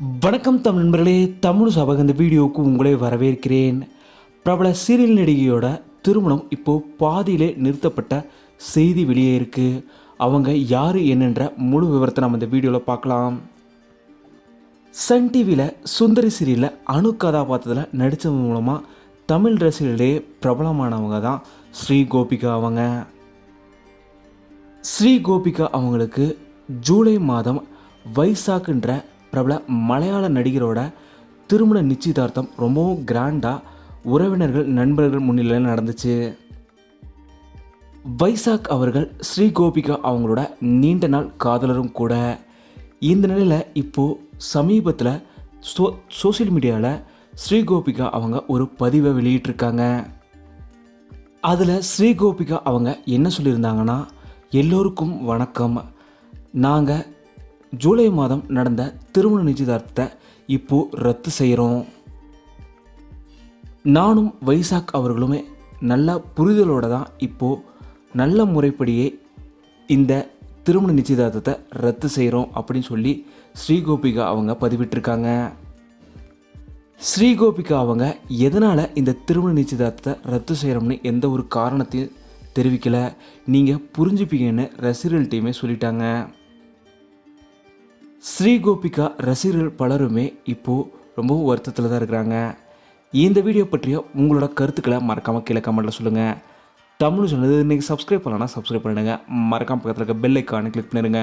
வணக்கம் தமிழ் நண்பர்களே தமிழ் சபக இந்த வீடியோவுக்கு உங்களே வரவேற்கிறேன். பிரபல சீரியல் நடிகையோட திருமணம் இப்போது பாதியிலே நிறுத்தப்பட்ட செய்தி வெளியே இருக்குது அவங்க யார் என்னன்ற முழு விவரத்தை நம்ம இந்த வீடியோவில் பார்க்கலாம். சன் டிவியில் சுந்தரி சீரியலில் அணு கதாபாத்திரத்தில் நடித்தது மூலமாக தமிழ் ரசிகர்களே பிரபலமானவங்க தான் ஸ்ரீ கோபிகா அவங்க. ஸ்ரீ கோபிகா அவங்களுக்கு ஜூலை மாதம் வைசாக்குன்ற பிரபல மலையாள நடிகரோட திருமண நிச்சயதார்த்தம் ரொம்பவும் கிராண்டாக உறவினர்கள் நண்பர்கள் முன்னிலையில் நடந்துச்சு. வைசாக் அவர்கள் ஸ்ரீ கோபிகா அவங்களோட நீண்ட நாள் காதலரும் கூட. இந்த நிலையில் இப்போது சமீபத்தில் சோ சோஷியல் மீடியாவில் ஸ்ரீ கோபிகா அவங்க ஒரு பதிவை வெளியிட்டிருக்காங்க. அதில் ஸ்ரீ கோபிகா அவங்க என்ன சொல்லியிருந்தாங்கன்னா எல்லோருக்கும் வணக்கம். நாங்கள் ஜூலை மாதம் நடந்த திருமண நிச்சயதார்த்தத்தை இப்போது ரத்து செய்கிறோம். நானும் வைசாக் அவர்களுமே நல்ல புரிதலோடு தான் இப்போது நல்ல முறைப்படியே இந்த திருமண நிச்சயதார்த்தத்தை ரத்து செய்கிறோம் அப்படின்னு சொல்லி ஸ்ரீகோபிகா அவங்க பதிவிட்டிருக்காங்க. ஸ்ரீகோபிகா அவங்க எதனால் இந்த திருமண நிச்சயதார்த்தத்தை ரத்து செய்கிறோம்னு எந்த ஒரு காரணத்தையும் தெரிவிக்கலை. நீங்கள் புரிஞ்சுப்பீங்கன்னு ரசிகர்கள் டீமே சொல்லிட்டாங்க. ஸ்ரீகோபிகா ரசிகர்கள் பலருமே இப்போது ரொம்பவும் வருத்தத்தில் தான் இருக்கிறாங்க. இந்த வீடியோ பற்றிய உங்களோட கருத்துக்களை மறக்காமல் கீழே கமெண்ட்டில் சொல்லுங்கள் தமிழ் சொன்னது இன்றைக்கி சப்ஸ்கிரைப் பண்ணலன்னா சப்ஸ்கிரைப் பண்ணிடுங்க. மறக்காம பக்கத்தில் இருக்க பெல் ஐக்கானை கிளிக் பண்ணிடுங்க.